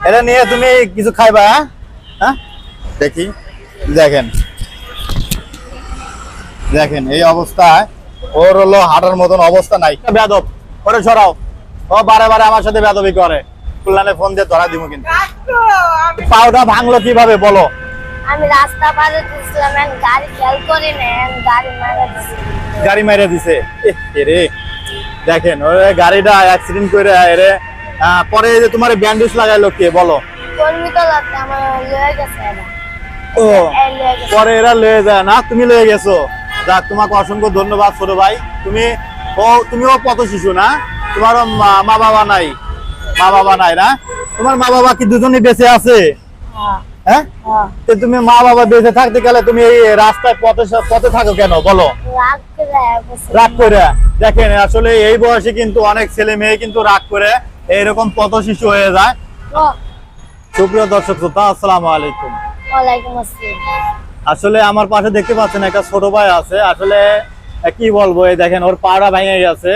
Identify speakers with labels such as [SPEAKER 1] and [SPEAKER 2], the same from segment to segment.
[SPEAKER 1] এটা নিয়ে তুমি কিছু খাইবা হ্যাঁ? হ্যাঁ? দেখি দেখেন। দেখেন এই অবস্থায় ওর হলো হাঁটার মতন অবস্থা নাই। বেদব ওরে ছড়াও ও বারে বারে আমার সাথে বেদবি করে। কল্যাণে ফোন দিয়ে ধরা দিব কিন্তু। পাউটা ভাঙলো কীভাবে বলো?
[SPEAKER 2] আমি রাস্তা পার and গাড়ি খেয়াল করি না গাড়ি মারা দিছি।
[SPEAKER 1] গাড়ি মেরে দিছে। এরে দেখেন ওরে গাড়িটা অ্যাক্সিডেন্ট করে এরে পরে যে তোমার ব্যান্ডেজ লাগাইলো কে বলো। ও পরে এরা লয়ে যায়। না তুমি লয়ে গেছো। যাক তোমাকে অসংখ্য ধন্যবাদ ছোট ভাই। তুমি ও তুমিও পথ শিশু না? তোমার মা- বাবা নাই। মা বাবা নাই না? তোমার মা বাবা কি দুজনই বেঁচে আছে?
[SPEAKER 2] হ্যাঁ।
[SPEAKER 1] হ্যাঁ?
[SPEAKER 2] হ্যাঁ।
[SPEAKER 1] তো তুমি মা বাবা বেঁচে থাকতে গেলে তুমি এই রাস্তায় পথে পথে থাকো কেন? বলো।
[SPEAKER 2] রাগ করে বসে
[SPEAKER 1] রাগ করে। দেখেন আসলে এই বয়সে কিন্তু অনেক ছেলে মেয়ে কিন্তু রাগ করে। এইরকম পথ শিশু হয়ে যায়? সুপ্রিয় দর্শক শ্রোতা আসসালামু আলাইকুম।
[SPEAKER 2] ওয়ালাইকুম আসসালাম।
[SPEAKER 1] আসলে আমার পাশে দেখতে পাচ্ছেন একটা ছোট ভাই আছে। আসলে কি বলব এই দেখেন ওর পাড়া ভেঙে গেছে।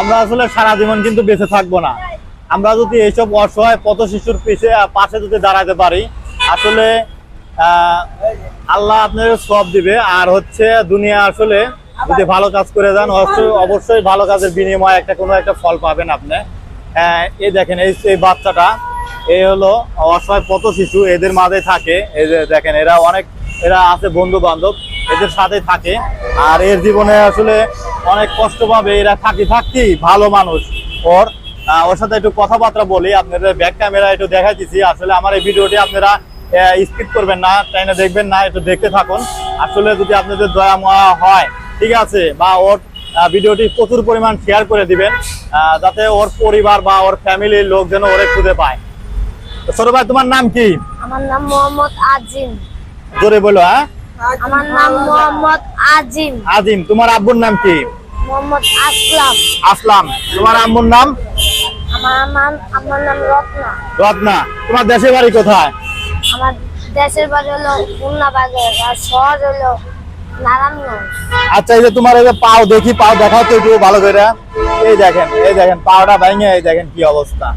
[SPEAKER 1] আমরা আসলে সারা জীবন কিন্তু বেঁচে থাকব না। আমরা যদি এইসব অসহায় পথ শিশুর পিছে পাশে যদি দাঁড়াতে পারি আসলে আহ, আল্লাহ আপনার সব দিবে। আর হচ্ছে দুনিয়া আসলে যদি ভালো কাজ করে যান অবশ্যই ভালো কাজের বিনিময়ে একটা কোনো একটা ফল পাবেন আপনি। এই দেখেন, এই এই বাচ্চাটা, এই হলো অসহায় পথ শিশু, এদের মাঝে থাকে। এই যে দেখেন, এরা অনেক এরা আছে বন্ধু বান্ধব এদের সাথে থাকে। আর এর জীবনে আসলে অনেক কষ্ট পাবে, এরা থাকি থাকতি ভালো মানুষ। ওর ওর সাথে একটু কথাবার্তা বলি, আপনাদের ব্যাক ক্যামেরা একটু দেখা দেখাইতেছি। আসলে আমার এই ভিডিওটি আপনারা স্কিপ করবেন না টাইনে দেখবেন না, একটু দেখতে থাকুন। আসলে যদি আপনাদের দয়া ময়া হয়, ঠিক আছে, বা ওর ভিডিওটি প্রচুর পরিমাণ শেয়ার করে দিবেন যাতে ওর পরিবার বা ওর ফ্যামিলির লোক যেন ওরে খুঁজে পায়। ছোট ভাই তোমার নাম কি?
[SPEAKER 2] আমার নাম মোহাম্মদ আজিম।
[SPEAKER 1] জোরে বলো হ্যাঁ?
[SPEAKER 2] আমার নাম মোহাম্মদ আজিম।
[SPEAKER 1] আজিম তোমার আব্বুর নাম কি?
[SPEAKER 2] মোহাম্মদ আসলাম।
[SPEAKER 1] আসলাম। তোমার আম্মুর নাম?
[SPEAKER 2] আমার নাম আমার নাম রত্না।
[SPEAKER 1] রত্না। তোমার দেশের বাড়ি কোথায়?
[SPEAKER 2] আমার দেশের বাড়ি হলো খুলনা বাজার আর শহর হলো
[SPEAKER 1] আচ্ছা এই যে তোমার এই যে পাও দেখি পাও দেখাও তো একটু ভালো করে। এই দেখেন এই দেখেন পাওটা ভেঙে এই দেখেন কি অবস্থা।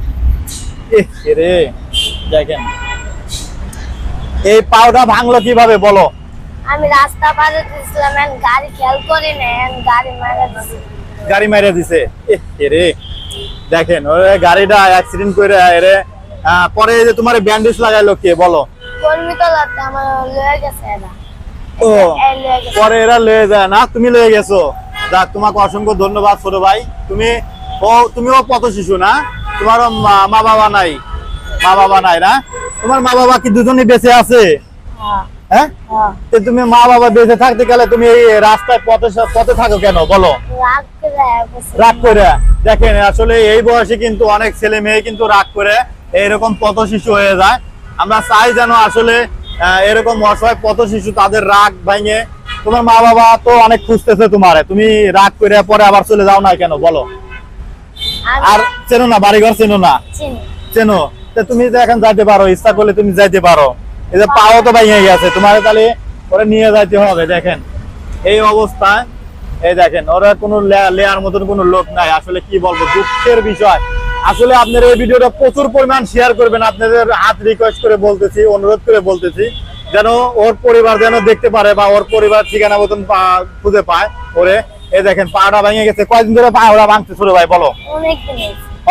[SPEAKER 1] রে দেখেন। এই পাওটা ভাঙলো কীভাবে বলো?
[SPEAKER 2] আমি রাস্তা পার হতেছিলাম গাড়ি খেয়াল করি না গাড়ি মারা দিছি
[SPEAKER 1] গাড়ি মেরে দিছে। এহ, রে দেখেন ওই গাড়িটা অ্যাক্সিডেন্ট করে এরে পরে যে তোমার ব্যান্ডেজ লাগাইলো কে বলো?
[SPEAKER 2] কর্মী তো লাগতে আমার লয়ে গেছে এরা।
[SPEAKER 1] ও পরে এরা লয়ে যায়। না তুমি লয়ে গেছো। যাক তোমাকে অসংখ্য ধন্যবাদ ছোট ভাই। তুমি ও তুমিও পথ শিশু না? তোমারও মা- বাবা নাই। মা বাবা নাই না? তোমার মা বাবা কি দুজনই বেঁচে আছে?
[SPEAKER 2] হ্যাঁ?
[SPEAKER 1] হ্যাঁ। তুমি মা বাবা বেঁচে থাকতে গেলে তুমি এই রাস্তায় পথে পথে থাকো কেন? বলো।
[SPEAKER 2] রাগ করে।
[SPEAKER 1] দেখেন আসলে এই বয়সে কিন্তু অনেক ছেলে মেয়ে কিন্তু রাগ করে। এইরকম পথ শিশু হয়ে যায়। আমরা চাই যেন আসলে এরকম অসহায় পথ শিশু তাদের রাগ ভাঙে তোমার মা বাবা তো অনেক খুঁজতেছে তোমারে। তুমি রাগ করে পরে আবার চলে যাও না কেন? বলো। আর চেনো না বাড়িঘর চেনো না?
[SPEAKER 2] চেনো।
[SPEAKER 1] তুমি তো এখন যাইতে পারো ইচ্ছা করলে তুমি যাইতে পারো। এই যে পাও তো ভেঙে গেছে তোমার তাহলে ওরে নিয়ে যাইতে হবে দেখেন। এই অবস্থায় এই দেখেন ওরা কোনো লেয়ার মতন কোনো লোক নাই। আসলে কি বলব দুঃখের বিষয়। আসলে আপনারা এই ভিডিওটা প্রচুর পরিমাণ শেয়ার করবেন আপনাদের হাত রিকোয়েস্ট করে বলতেছি অনুরোধ করে বলতেছি যেন ওর পরিবার যেন দেখতে পারে বা ওর পরিবার ঠিকানা মতন খুঁজে পায় ওরে। এই দেখেন পাটা ভেঙে গেছে। কয়দিন ধরে পা ওরা ভাঙছে ছোট ভাই বলো।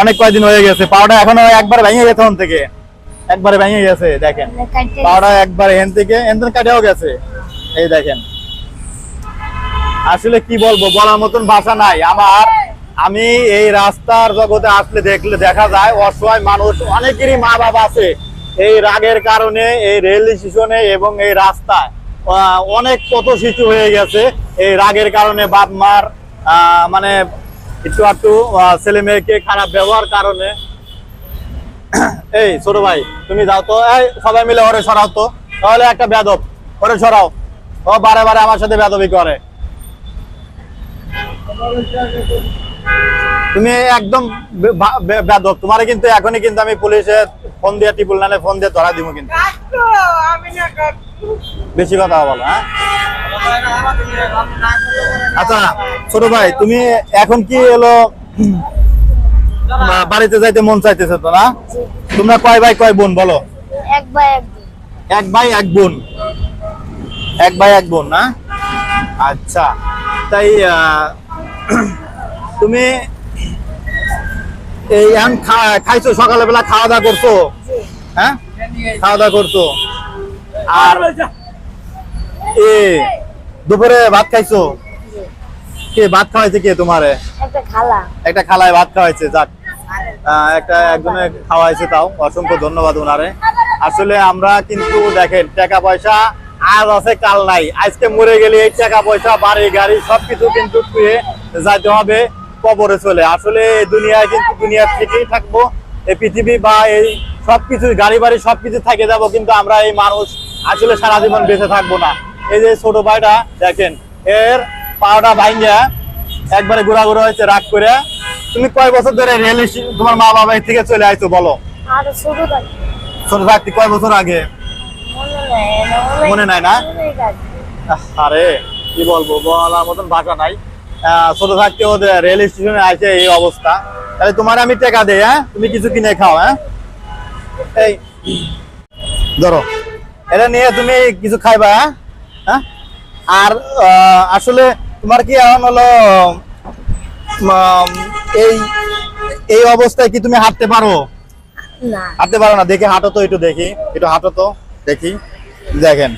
[SPEAKER 2] অনেক
[SPEAKER 1] কয়দিন হয়ে গেছে। পাওটা এখনও একবার ভেঙে গেছে ওখান থেকে। একবারে ভেঙে গেছে দেখেন।
[SPEAKER 2] কাটতে
[SPEAKER 1] পাওটা একবার এখান থেকে এখান থেকে কাটেও গেছে। এই দেখেন। আসলে কি বলব বলার মতন ভাষা নাই। আমার আমি এই রাস্তার জগতে আসলে দেখলে দেখা যায় অসহায় মানুষ, অনেকেরই মা বাবা আছে। এই রাগের কারণে, এই রেল স্টেশনে এবং এই রাস্তায় অনেক কত শিশু হয়ে গেছে। এই রাগের কারণে বাপ মার মানে একটু একটু ছেলে মেয়েকে খারাপ ব্যবহার কারণে। এই ছোট ভাই, তুমি যাও তো। এই সবাই মিলে ওরে সরাও তো। তাহলে একটা বেদব ওরে সরাও। ও বারে বারে আমার সাথে বেদবি করে। তুমি একদম বে- বা- বে- বেদব। তোমারে কিন্তু এখনই কিন্তু আমি পুলিশে ফোন দিয়ে টিপুল নালে ফোন দিয়ে ধরা দিব কিন্তু। বেশি কথা বলো হ্যাঁ? আচ্ছা ছোট ভাই তুমি এখন কি হলো আহ, বাড়িতে যাইতে মন চাইতেছে তো না? তোমরা কয় ভাই কয় বোন বলো?
[SPEAKER 2] এক ভাই এক বোন।
[SPEAKER 1] এক ভাই এক বোন। এক ভাই এক বোন না? আচ্ছা তাই আহ, তুমি এই এখন খাইছো সকালবেলা খাওয়া দাওয়া করছ? হ্যাঁ? খাওয়া দাওয়া করছ? আর এ দুপুরে ভাত খাইছো? কে ভাত খাওয়াইছে কে তোমারে?
[SPEAKER 2] একটা
[SPEAKER 1] খালায় ভাত খাওয়াইছে যাক। একটা একজনে খাওয়াইছে তাও। অসংখ্য ধন্যবাদ ওনারে। আসলে আমরা কিন্তু দেখেন টাকা পয়সা আজ আছে কাল নাই। আজকে মরে গেলে এই টাকা পয়সা বাড়ি গাড়ি সবকিছু কিন্তু যাইতে হবে। কবরে চলে। আসলে দুনিয়ায় কিন্তু দুনিয়ার থেকেই থাকব। এই পৃথিবী বা এই সবকিছু গাড়ি বাড়ি সবকিছু থেকে যাব কিন্তু আমরা এই মানুষ আসলে সারা জীবন বেঁচে থাকব না। এই যে ছোট ভাইটা দেখেন এর পাওটা ভাঙ্গা একবারে ঘোরা ঘোরা হয়েছে রাগ করে। তুমি কয় বছর ধরে রেল তোমার মা বাবা থেকে চলে আইছো বলো।
[SPEAKER 2] ছোট থাকি
[SPEAKER 1] ছোট থাকতে কয় বছর আগে?
[SPEAKER 2] মনে নেই
[SPEAKER 1] না? আরে কি বলব বলার মতন ভাষা নাই। ছোট থাকতে ওদের রেল স্টেশনে আসে এই অবস্থা। তাহলে তোমার আমি টাকা দেই হ্যাঁ? তুমি কিছু কিনে খাও হ্যাঁ? এই ধরো। এটা নিয়ে তুমি কিছু খাইবা হ্যাঁ? হ্যাঁ? আর আসলে তোমার কি এখন হলো এই এই অবস্থায় কি তুমি হাঁটতে পারো? হাঁটতে পারো না। দেখে হাঁটো তো একটু দেখি। একটু হাঁটো তো দেখি। দেখেন।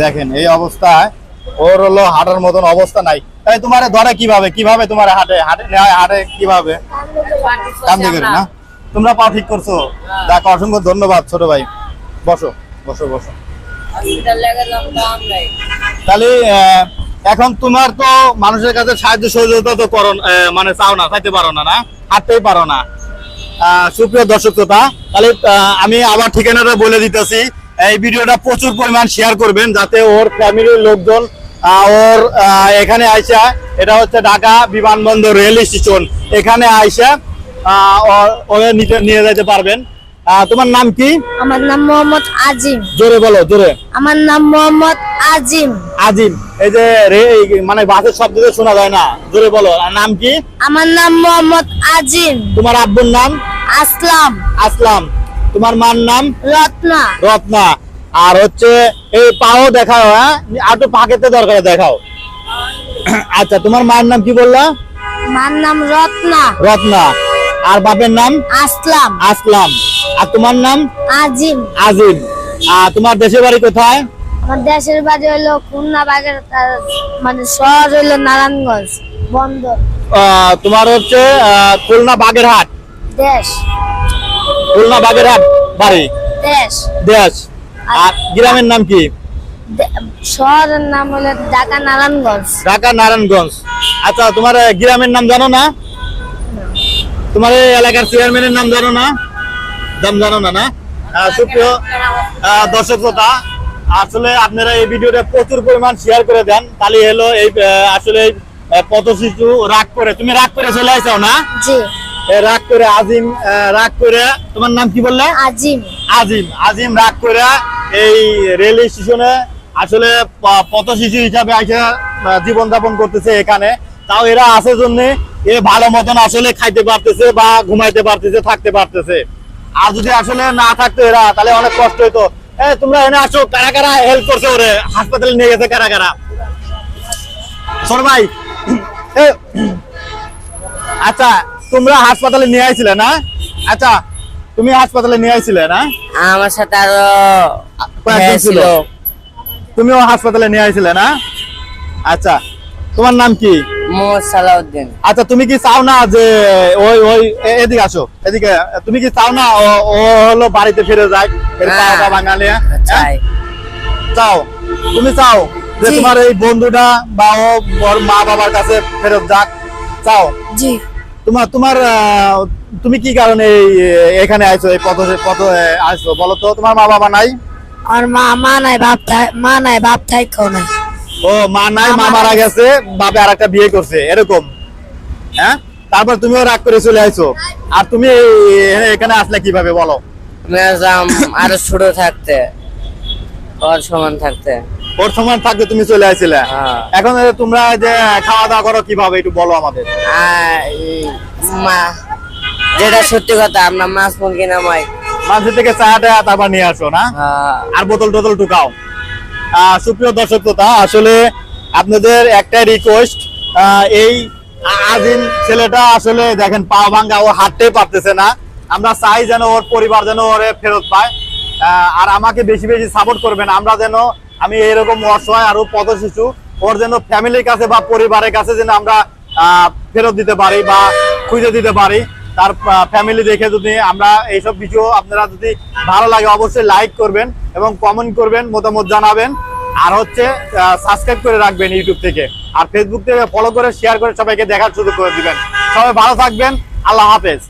[SPEAKER 1] দেখেন এই অবস্থায় ওর হলো হাঁটার মতন অবস্থা নাই। তাই তোমার ধরে কীভাবে? কীভাবে তোমার হাঁটে? হাঁটে হাঁটে কীভাবে? না। তোমরা পাও ঠিক করছ। দেখো, অসংখ্য ধন্যবাদ ছোট ভাই। বসো বসো বসো। তাহলে এখন তোমার তো মানুষের কাছে সাহায্য সহযোগিতা তো করো মানে চাও না, চাইতে পারো না না? হাঁটতেই পারো না। সুপ্রিয় দর্শক শ্রোতা, তাহলে আমি আবার ঠিকানাটা বলে দিতেছি। এই ভিডিওটা প্রচুর পরিমাণ শেয়ার করবেন যাতে ওর ফ্যামিলির লোকজন ওর এখানে আইসা এটা হচ্ছে ঢাকা বিমানবন্দর রেল স্টেশন। এখানে আইসা ওর- নিতে নিয়ে যেতে পারবেন। তোমার নাম কি?
[SPEAKER 2] আমার নাম মোহাম্মদ আজিম।
[SPEAKER 1] জোরে বলো জোরে।
[SPEAKER 2] আমার নাম মোহাম্মদ আজিম।
[SPEAKER 1] আজিম এই যে রে মানে বাসের শব্দ তো শোনা যায় না। জোরে বলো আর নাম কি?
[SPEAKER 2] আমার নাম মোহাম্মদ আজিম।
[SPEAKER 1] তোমার আব্বুর নাম?
[SPEAKER 2] আসলাম।
[SPEAKER 1] আসলাম। তোমার মার নাম?
[SPEAKER 2] রত্না।
[SPEAKER 1] রত্না। আর হচ্ছে এই পাও দেখাও হ্যাঁ? আর তো পাকেতে দরকার দেখাও। আচ্ছা তোমার মার নাম কি বললা?
[SPEAKER 2] মার নাম রত্না।
[SPEAKER 1] রত্না। আর বাপের নাম?
[SPEAKER 2] আসলাম।
[SPEAKER 1] আসলাম। আর তোমার নাম?
[SPEAKER 2] আজিম।
[SPEAKER 1] আজিম। আর তোমার দেশের বাড়ি কোথায়?
[SPEAKER 2] আমার দেশের বাড়ি হলো খুলনা বাগের মানে শহর হলো নারায়ণগঞ্জ বন্দর।
[SPEAKER 1] তোমার হচ্ছে খুলনা বাগেরহাট
[SPEAKER 2] দেশ।
[SPEAKER 1] খুলনা বাগেরহাট বাড়ি?
[SPEAKER 2] দেশ।
[SPEAKER 1] দেশ। আর গ্রামের নাম কি?
[SPEAKER 2] শহরের নাম হলো ঢাকা নারায়ণগঞ্জ।
[SPEAKER 1] ঢাকা নারায়ণগঞ্জ। আচ্ছা তোমার গ্রামের নাম জানো না? তোমার এলাকার চেয়ারম্যানের নাম জানো না? নাম জানো না না? সুপ্রিয় দর্শক শ্রোতা আসলে আপনারা এই ভিডিওটা প্রচুর পরিমাণ শেয়ার করে দেন। তাহলে হলো এই আসলে এই, পথ শিশু রাগ করে। তুমি রাগ করে চলে আসো না?
[SPEAKER 2] জি।
[SPEAKER 1] রাগ করে আজিম রাগ করে তোমার নাম কি বললে?
[SPEAKER 2] আজিম।
[SPEAKER 1] আজিম আজিম রাগ করে এই রেল স্টেশনে আসলে পথ শিশু হিসাবে এসে জীবন যাপন করতেছে এখানে। তাও এরা আছে জন্য এ ভালো মতন আসলে খাইতে পারতেছে বা ঘুমাইতে পারতেছে থাকতে পারতেছে। আর যদি আসলে না থাকতো এরা তাহলে অনেক কষ্ট হইতো। এ তোমরা এনে আসো কারা কারা হেল্প করছে ওরে? হাসপাতালে নিয়ে গেছে কারা কারা? ছোট ভাই। আচ্ছা তোমরা হাসপাতালে নিয়ে আইছিলে না? আচ্ছা তুমি হাসপাতালে নিয়ে আইছিলে না?
[SPEAKER 3] আমার সাথে আরও
[SPEAKER 1] কয়েকজন
[SPEAKER 3] হ্যাঁ,
[SPEAKER 1] ছিল। তুমিও হাসপাতালে নিয়ে আইছিলে না? আচ্ছা তোমার নাম কি?
[SPEAKER 3] মোহাম্মদ সালাউদ্দিন।
[SPEAKER 1] আচ্ছা তুমি কি চাও না যে ওই ওই এদিকে আসো এদিকে তুমি কি চাও না ও ও হলো বাড়িতে ফিরে যাক? এর
[SPEAKER 3] হ্যাঁ।
[SPEAKER 1] বাঙালি হ্যাঁ?
[SPEAKER 3] চাই।
[SPEAKER 1] চাও? তুমি চাও যে তোমার এই বন্ধুটা বা ও ওর মা বাবার কাছে ফেরত যাক? চাও?
[SPEAKER 2] জি।
[SPEAKER 1] তোমার তোমার তুমি কি কারণে এখানে আইছো এই পথ পথ আসছো বলো তো তোমার মা বাবা নাই?
[SPEAKER 2] আর মা মা নাই বাপ থাই মা নাই বাপ থাইকেও নাই
[SPEAKER 1] ও মা নাই মা মারা গেছে বাপে আরেকটা বিয়ে করছে এরকম। হ্যাঁ? তারপর তুমিও রাগ করে চলে আইছো। আর তুমি এখানে আসলে কীভাবে বলো?
[SPEAKER 3] আরও ছোট থাকতে সমান থাকতে।
[SPEAKER 1] ওর সময় থাকতে তুমি চলে আসছিলে
[SPEAKER 3] হ্যাঁ।
[SPEAKER 1] এখন তোমরা যে খাওয়া দাওয়া করো কীভাবে একটু বলো আমাদের।
[SPEAKER 3] আর এই মা যেটা সত্যি কথা আমরা মাছ মুরগি নামাই
[SPEAKER 1] মানুষের থেকে চাটা তারপর নিয়ে আসো না?
[SPEAKER 3] হ্যাঁ,
[SPEAKER 1] আর বোতল টোতল টুকাও সুপ্রিয় দর্শক শ্রোতা আসলে আপনাদের একটাই রিকোয়েস্ট এই আজিম ছেলেটা আসলে দেখেন পা ভাঙ্গা ও হাঁটতেই পারতেছে না। আমরা চাই যেন ওর পরিবার যেন ওরে ফেরত পায়। আহ, আর আমাকে বেশি বেশি সাপোর্ট করবেন। আমরা যেন আমি এরকম অসহায় আরও পথ শিশু ওর যেন ফ্যামিলির কাছে বা পরিবারের কাছে যেন আমরা ফেরত দিতে পারি বা খুঁজে দিতে পারি। তার ফ্যামিলি দেখে যদি আমরা এইসব ভিডিও আপনারা যদি ভালো লাগে অবশ্যই লাইক করবেন এবং কমেন্ট করবেন, মতামত জানাবেন। আর হচ্ছে সাবস্ক্রাইব করে রাখবেন ইউটিউব থেকে। আর ফেসবুক থেকে ফলো করে শেয়ার করে সবাইকে দেখার সুযোগ করে দিবেন। সবাই ভালো থাকবেন। আল্লাহ হাফেজ।